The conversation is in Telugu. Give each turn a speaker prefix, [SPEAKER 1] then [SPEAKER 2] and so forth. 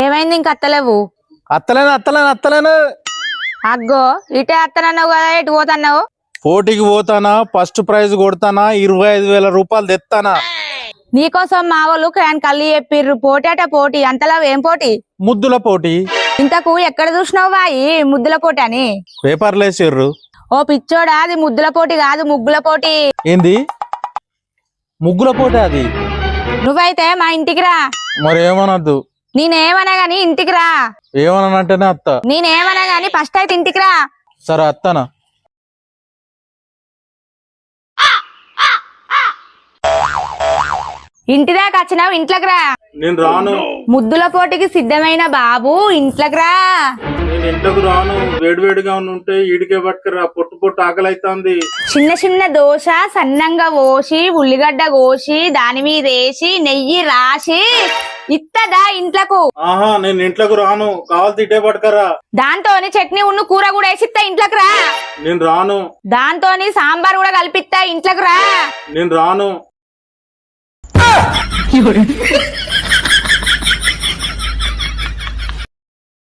[SPEAKER 1] ఏమైంది ఇంక అత్తలేవు?
[SPEAKER 2] అత్తలేను అత్తలేను అత్తలేను.
[SPEAKER 1] అగ్గో ఇటే అత్తనన్నావు కదా ఇటు పోతన్నావు?
[SPEAKER 2] పోటీకి పోతానా ఫస్ట్ ప్రైజ్ కొడతానా ఇరవై ఐదు వేల రూపాయలు తెస్తానా
[SPEAKER 1] నీకోసం మా వాళ్ళు క్యాన్ కళ్ళు చెప్పిర్రు పోటీ అట పోటీ అంతలా ఏం పోటీ?
[SPEAKER 2] ముద్దుల పోటీ.
[SPEAKER 1] ఇంతకు ఎక్కడ చూసినావు బాయి ముద్దుల పోటీ అని?
[SPEAKER 2] పేపర్లు వేసిర్రు.
[SPEAKER 1] ఓ పిచ్చోడా అది ముద్దుల పోటీ కాదు ముగ్గుల పోటీ.
[SPEAKER 2] ఏంది? ముగ్గుల పోటీ అది?
[SPEAKER 1] నువ్వైతే మా ఇంటికి రా.
[SPEAKER 2] మరి ఏమనొద్దు.
[SPEAKER 1] నేనేమన్నా గాని ఇంటికి రా.
[SPEAKER 2] ఏమనంటేనే అత్త.
[SPEAKER 1] నేనేమన్నా గాని ఫస్ట్ అయితే ఇంటికి రా.
[SPEAKER 2] సరే అత్తనా?
[SPEAKER 1] ఇంటి దాకా వచ్చినావు ఇంట్లోకి రా.
[SPEAKER 2] నేను రాను.
[SPEAKER 1] ముద్దుల పోటీకి సిద్ధమైన బాబు ఇంట్లోకి రా.
[SPEAKER 2] నేను ఇంట్లోకి రాను. వేడివేడిగా ఉంటే ఈడికే పట్టుకురా. పొట్టు పొట్టు ఆకలి అవుతుంది
[SPEAKER 1] చిన్న చిన్న దోశ సన్నంగా పోసి ఉల్లిగడ్డ కోసి దాని మీద వేసి నెయ్యి రాసి ఇత్తదా ఇంట్లకు?
[SPEAKER 2] ఆహా నేను ఇంట్లోకి రాను. కావాలి ఇటే పట్టుకరా
[SPEAKER 1] దాంతోని చట్నీ ఉన్ను కూర కూడా వేసిత్తా ఇంట్లోకి రా.
[SPEAKER 2] నేను రాను.
[SPEAKER 1] దాంతోని సాంబార్ కూడా కలిపిత్తా ఇంట్లోకి రా.
[SPEAKER 2] నేను రాను.